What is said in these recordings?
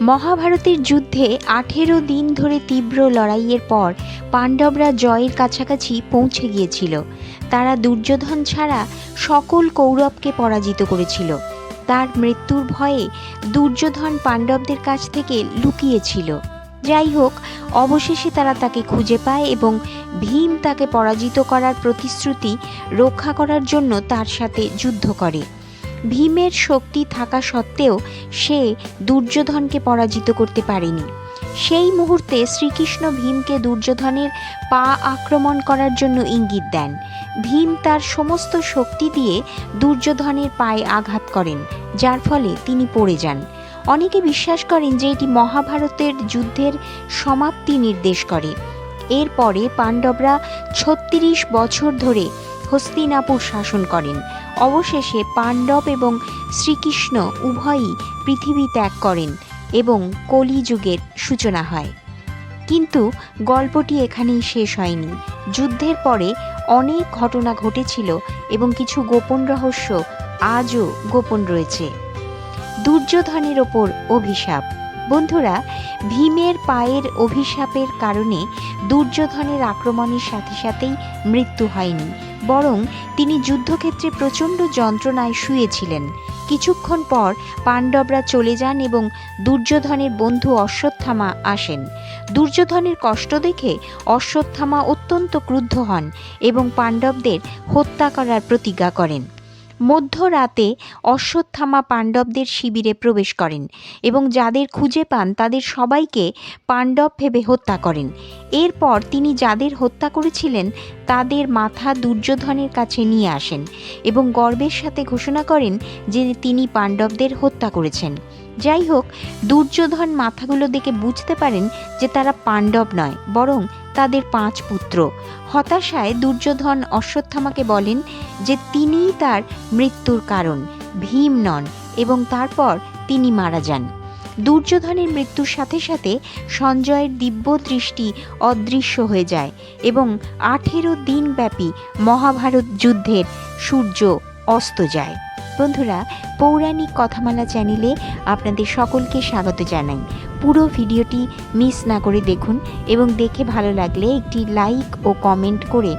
মহাভারতের যুদ্ধে আঠেরো দিন ধরে তীব্র লড়াইয়ের পর পাণ্ডবরা জয়ের কাছাকাছি পৌঁছে গিয়েছিল। তারা দুর্যোধন ছাড়া সকল কৌরবকে পরাজিত করেছিল। তার মৃত্যুর ভয়ে দুর্যোধন পাণ্ডবদের কাছ থেকে লুকিয়েছিল। যাই হোক, অবশেষে তারা তাকে খুঁজে পায় এবং ভীম তাকে পরাজিত করার প্রতিশ্রুতি রক্ষা করার জন্য তার সাথে যুদ্ধ করে। ভীমের শক্তি থাকা সত্ত্বেও সে দুর্যোধনকে পরাজিত করতে পারেনি। সেই মুহূর্তে শ্রীকৃষ্ণ ভীমকে দুর্যোধনের পা আক্রমণ করার জন্য ইঙ্গিত দেন। ভীম তার সমস্ত শক্তি দিয়ে দুর্যোধনের পায়ে আঘাত করেন, যার ফলে তিনি পড়ে যান। অনেকে বিশ্বাস করেন যে এটি মহাভারতের যুদ্ধের সমাপ্তি নির্দেশ করে। এরপরে পাণ্ডবরা ছত্রিশ বছর ধরে হস্তিনাপুর শাসন করেন। অবশেষে পাণ্ডব এবং শ্রীকৃষ্ণ উভয়ই পৃথিবী ত্যাগ করেন এবং কলিযুগের সূচনা হয়। কিন্তু গল্পটি এখানেই শেষ হয়নি। যুদ্ধের পরে অনেক ঘটনা ঘটেছিল এবং কিছু গোপন রহস্য আজও গোপন রয়েছে। দুর্যোধনের ওপর অভিশাপ। বন্ধুরা, ভীমের পায়ের অভিশাপের কারণে দুর্যোধনের আক্রমণের সাথে সাথেই মৃত্যু হয়নি। বরং তিনি যুদ্ধক্ষেত্রে প্রচণ্ড যন্ত্রণায় শুয়েছিলেন। কিছুক্ষণ পর পাণ্ডবরা চলে যান এবং দুর্যোধনের বন্ধু অশ্বত্থামা আসেন। দুর্যোধনের কষ্ট দেখে অশ্বত্থামা অত্যন্ত ক্রুদ্ধ হন এবং পাণ্ডবদের হত্যা করার প্রতিজ্ঞা করেন। মধ্যরাতে অশ্বত্থামা পাণ্ডবদের শিবিরে প্রবেশ করেন এবং যাদের খুঁজে পান তাদের সবাইকে পাণ্ডব ভেবে হত্যা করেন। এরপর তিনি যাদের হত্যা করেছিলেন তাদের মাথা দুর্যোধনের কাছে নিয়ে আসেন এবং গর্বের সাথে ঘোষণা করেন যে তিনি পাণ্ডবদের হত্যা করেছেন। যাই হোক দুর্যোধন মাথাগুলো দেখে বুঝতে পারেন যে তারা পাণ্ডব নয়, বরং তাদের পাঁচ পুত্র। হতাশায় দুর্যোধন অশ্বত্থামাকে বলেন যে তিনিই তার মৃত্যুর কারণ, ভীম নন, এবং তারপর তিনি মারা যান। দুর্যোধনের মৃত্যুর সাথে সাথে সঞ্জয়ের দিব্য দৃষ্টি অদৃশ্য হয়ে যায় এবং আঠেরো দিনব্যাপী মহাভারত যুদ্ধের সূর্য অস্ত যায়। বন্ধুরা, পৌরাণিক কথামালা চ্যানেলে আপনাদের সকলকে স্বাগত জানাই। পুরো ভিডিওটি মিস না করে দেখুন এবং দেখে ভালো লাগলে একটি লাইক ও কমেন্ট করে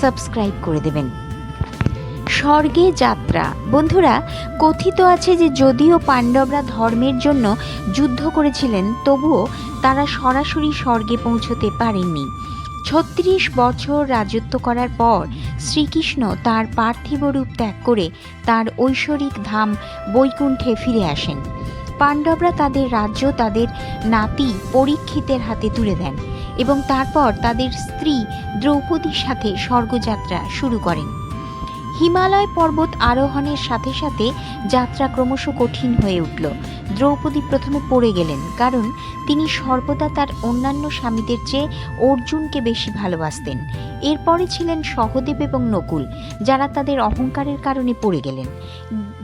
সাবস্ক্রাইব করে দেবেন। স্বর্গে যাত্রা। বন্ধুরা, কথিত আছে যে যদিও পাণ্ডবরা ধর্মের জন্য যুদ্ধ করেছিলেন, তবুও তারা সরাসরি স্বর্গে পৌঁছতে পারেননি। ছত্রিশ বছর রাজত্ব করার পর শ্রীকৃষ্ণ তার পার্থিব রূপ ত্যাগ করে তার ঐশ্বরিক ধাম বৈকুণ্ঠে ফিরে আসেন। পাণ্ডবরা তাদের রাজ্য, তাদের নাতি পরীক্ষিতের হাতে তুলে দেন এবং তারপর তাদের স্ত্রী দ্রৌপদীর সাথে স্বর্গযাত্রা শুরু করেন। হিমালয় পর্বত আরোহণের সাথে সাথে যাত্রা ক্রমশ কঠিন হয়ে উঠল। দ্রৌপদী প্রথমে পড়ে গেলেন, কারণ তিনি সর্বদা তার অন্যান্য স্বামীদের চেয়ে অর্জুনকে বেশি ভালোবাসতেন। এরপরে ছিলেন সহদেব এবং নকুল, যারা তাদের অহংকারের কারণে পড়ে গেলেন।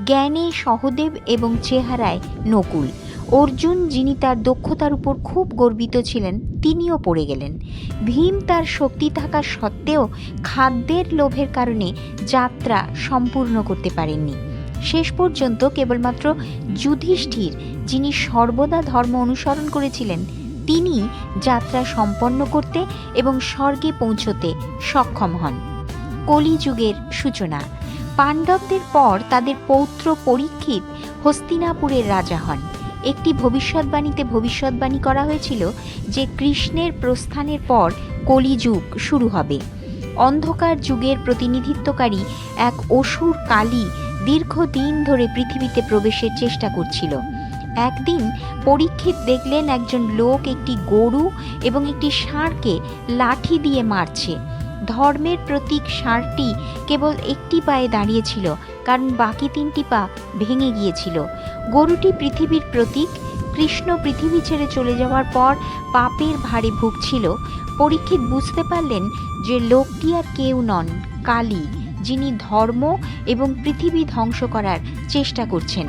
জ্ঞানে সহদেব এবং চেহারায় নকুল। অর্জুন, যিনি তার দক্ষতার উপর খুব গর্বিত ছিলেন, তিনিও পড়ে গেলেন। ভীম তার শক্তি থাকা সত্ত্বেও খাদ্যের লোভের কারণে যাত্রা সম্পূর্ণ করতে পারেননি। শেষ পর্যন্ত কেবলমাত্র যুধিষ্ঠির, যিনি সর্বদা ধর্ম অনুসরণ করেছিলেন, তিনি যাত্রা সম্পন্ন করতে এবং স্বর্গে পৌঁছতে সক্ষম হন। কলিযুগের সূচনা। পাণ্ডবদের পর তাদের পৌত্র পরীক্ষিত হস্তিনাপুরের রাজা হন। একটি ভবিষ্যৎবাণীতে ভবিষ্যৎবাণী করা হয়েছিল যে কৃষ্ণের প্রস্থানের পর কলিযুগ শুরু হবে। অন্ধকার যুগের প্রতিনিধিত্বকারী এক অসুর কালী দীর্ঘদিন ধরে পৃথিবীতে প্রবেশের চেষ্টা করছিল। একদিন পরীক্ষিত দেখলেন একজন লোক একটি গরু এবং একটি ষাঁড়কে লাঠি দিয়ে মারছে। ধর্মের প্রতীক ষাঁড়টি কেবল একটি পায়ে দাঁড়িয়েছিল, কারণ বাকি তিনটি পা ভেঙে গিয়েছিল। গরুটি পৃথিবীর প্রতীক, কৃষ্ণ পৃথিবী ছেড়ে চলে যাওয়ার পর পাপের ভারে ভুগছিল। পরীক্ষিত বুঝতে পারলেন যে লোকটি আর কেউ নন, কালী, যিনি ধর্ম এবং পৃথিবী ধ্বংস করার চেষ্টা করছেন।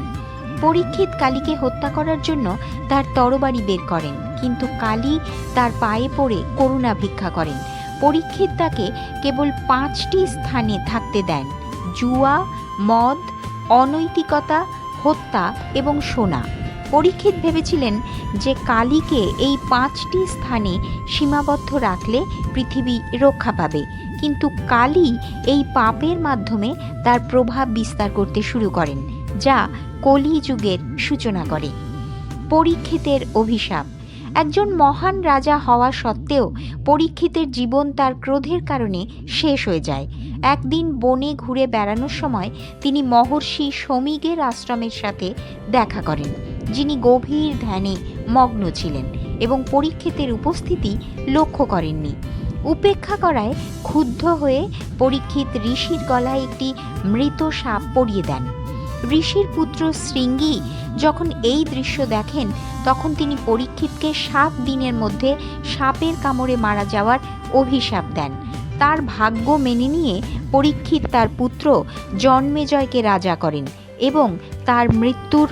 পরীক্ষিত কালীকে হত্যা করার জন্য তার তরবারি বের করেন, কিন্তু কালী তার পায়ে পড়ে করুণা ভিক্ষা করেন। পরীক্ষিত তাকে কেবল পাঁচটি স্থানে থাকতে দেন, জুয়া, মদ, অনৈতিকতা হত্যা এবং সোনা। পরীক্ষিত ভেবেছিলেন যে কালীকে এই পাঁচটি স্থানে সীমাবদ্ধ রাখলে পৃথিবী রক্ষা পাবে। কিন্তু কালী এই পাপের মাধ্যমে তার প্রভাব বিস্তার করতে শুরু করেন, যা কলিযুগের সূচনা করে। পরীক্ষিতের অভিশাপ। একজন মহান রাজা হওয়া সত্ত্বেও পরীক্ষিতের জীবন তার ক্রোধের কারণে শেষ হয়ে যায়। একদিন বনে ঘুরে বেড়ানোর সময় তিনি মহর্ষি সমীগের আশ্রমের সাথে দেখা করেন, যিনি গভীর ধ্যানে মগ্ন ছিলেন এবং পরীক্ষিতের উপস্থিতি লক্ষ্য করেননি। উপেক্ষা করায় ক্ষুব্ধ হয়ে পরীক্ষিত ঋষির গলায় একটি মৃত সাপ পরিয়ে দেন। ঋষির পুত্র শৃঙ্গী যখন এই দৃশ্য দেখেন, তখন তিনি পরীক্ষিতকে সাত দিনের মধ্যে সাপের কামড়ে মারা যাওয়ার অভিশাপ দেন। তার ভাগ্য মেনে নিয়ে পরীক্ষিত তার পুত্র জন্মেজয়কে রাজা করেন এবং তার মৃত্যুর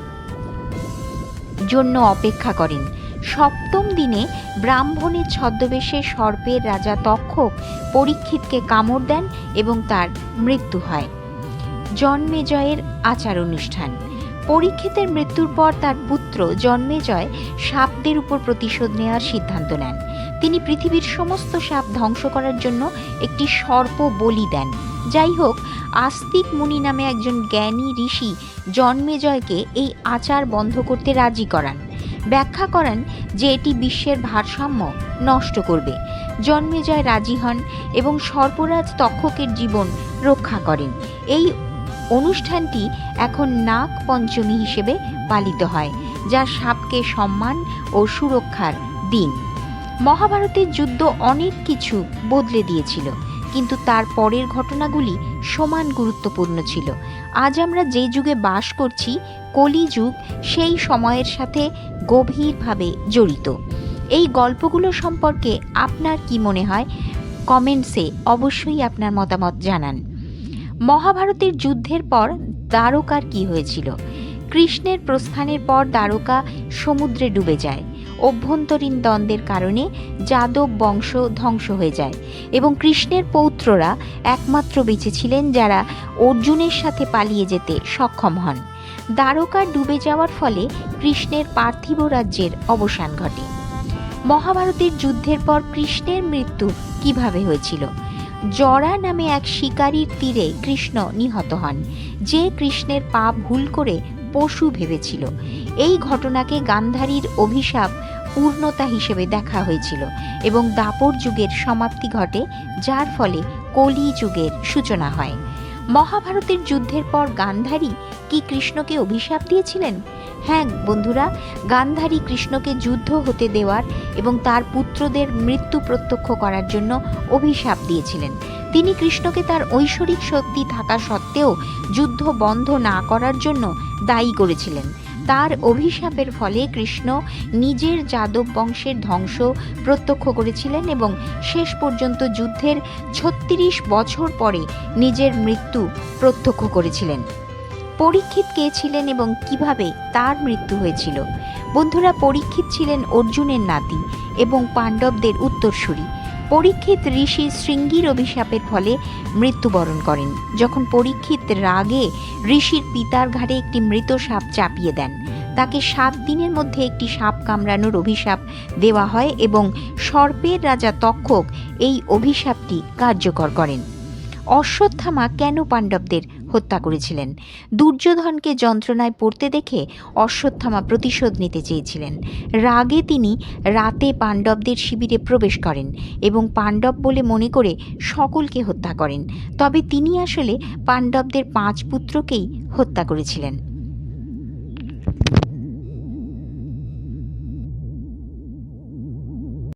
জন্য অপেক্ষা করেন। সপ্তম দিনে ব্রাহ্মণের ছদ্মবেশে সর্পের রাজা তক্ষক পরীক্ষিতকে কামড় দেন এবং তার মৃত্যু হয়। জন্মেজয়ের আচার অনুষ্ঠান পরীক্ষিতের মৃত্যুর পর তার পুত্র জন্মেজয় সাপদের উপর প্রতিশোধ নেওয়ার সিদ্ধান্ত নেন। তিনি পৃথিবীর সমস্ত সাপ ধ্বংস করার জন্য একটি সর্প বলি দেন। যাই হোক আস্তিক মুনি নামে একজন জ্ঞানী ঋষি জন্মেজয়কে এই আচার বন্ধ করতে রাজি করান। ব্যাখ্যা করেন যে এটি বিশ্বের ভারসাম্য নষ্ট করবে। জন্মেজয় রাজি হন এবং সর্পরাজ তক্ষকের জীবন রক্ষা করেন। এই অনুষ্ঠানটি এখন নাগ পঞ্চমী হিসেবে পালিত হয়, যা সাপকে সম্মান ও সুরক্ষার দিন। মহাভারতের যুদ্ধ অনেক কিছু বদলে দিয়েছিল, কিন্তু তার পরের ঘটনাগুলি সমান গুরুত্বপূর্ণ ছিল। আজ আমরা যে যুগে বাস করছি, কলিযুগ সেই সময়ের সাথে গভীরভাবে জড়িত। এই গল্পগুলো সম্পর্কে আপনার কি মনে হয়? কমেন্টসে অবশ্যই আপনার মতামত জানান। মহাভারতের যুদ্ধের পর দ্বারকার কি হয়েছিল? কৃষ্ণের প্রস্থানের পর দ্বারকা সমুদ্রে ডুবে যায়। অভ্যন্তরীণ দ্বন্দ্বের কারণে যাদব বংশ ধ্বংস হয়ে যায় এবং কৃষ্ণের পৌত্ররা একমাত্র বেঁচে ছিলেন যারা অর্জুনের সাথে পালিয়ে যেতে সক্ষম হন। দ্বারকা ডুবে যাওয়ার ফলে কৃষ্ণের পার্থিব রাজ্যের অবসান ঘটে। মহাভারতের যুদ্ধের পর কৃষ্ণের মৃত্যু কীভাবে হয়েছিল? জরা নামে এক শিকারীর তীরে কৃষ্ণ নিহত হন। যে কৃষ্ণের পা ভুল করে পশু ভেবেছিল। এই ঘটনাকে গান্ধারীর অভিশাপ পূর্ণতা হিসেবে দেখা হয়েছিল এবং দাপর যুগের সমাপ্তি ঘটে, যার ফলে কলি যুগের সূচনা হয়। মহাভারতের যুদ্ধের পর গান্ধারী কি কৃষ্ণকে অভিশাপ দিয়েছিলেন? হ্যাঁ বন্ধুরা, গান্ধারী কৃষ্ণকে যুদ্ধ হতে দেওয়ার এবং তার পুত্রদের মৃত্যু প্রত্যক্ষ করার জন্য অভিশাপ দিয়েছিলেন। তিনি কৃষ্ণকে তার ঐশ্বরিক শক্তি থাকা সত্ত্বেও যুদ্ধ বন্ধ না করার জন্য দায়ী করেছিলেন। তার অভিশাপের ফলে কৃষ্ণ নিজের যাদব বংশের ধ্বংস প্রত্যক্ষ করেছিলেন এবং শেষ পর্যন্ত যুদ্ধের ছত্রিশ বছর পরে নিজের মৃত্যু প্রত্যক্ষ করেছিলেন। পরীক্ষিত কে ছিলেন এবং কীভাবে তার মৃত্যু হয়েছিল? বন্ধুরা, পরীক্ষিত ছিলেন অর্জুনের নাতি এবং পাণ্ডবদের উত্তরসূরি। পরীক্ষিত ঋষি শৃঙ্গীর অভিশাপের ফলে মৃত্যুবরণ করেন। যখন পরীক্ষিত রাগে ঋষির পিতার ঘাটে একটি মৃত সাপ চাপিয়ে দেন, তাকে সাত দিনের মধ্যে একটি সাপ কামড়ানোর অভিশাপ দেওয়া হয় এবং সর্পের রাজা তক্ষক এই অভিশাপটি কার্যকর করেন। অশ্বত্থামা কেন পাণ্ডবদের হত্যা করেছিলেন। দুর্যোধনকে যন্ত্রণায় পড়তে দেখে অশ্বত্থামা প্রতিশোধ নিতে চেয়েছিলেন। রাগে তিনি রাতে পাণ্ডবদের শিবিরে প্রবেশ করেন এবং পাণ্ডব বলে মনে করে সকলকে হত্যা করেন। তবে তিনি আসলে পাণ্ডবদের পাঁচ পুত্রকেই হত্যা করেছিলেন।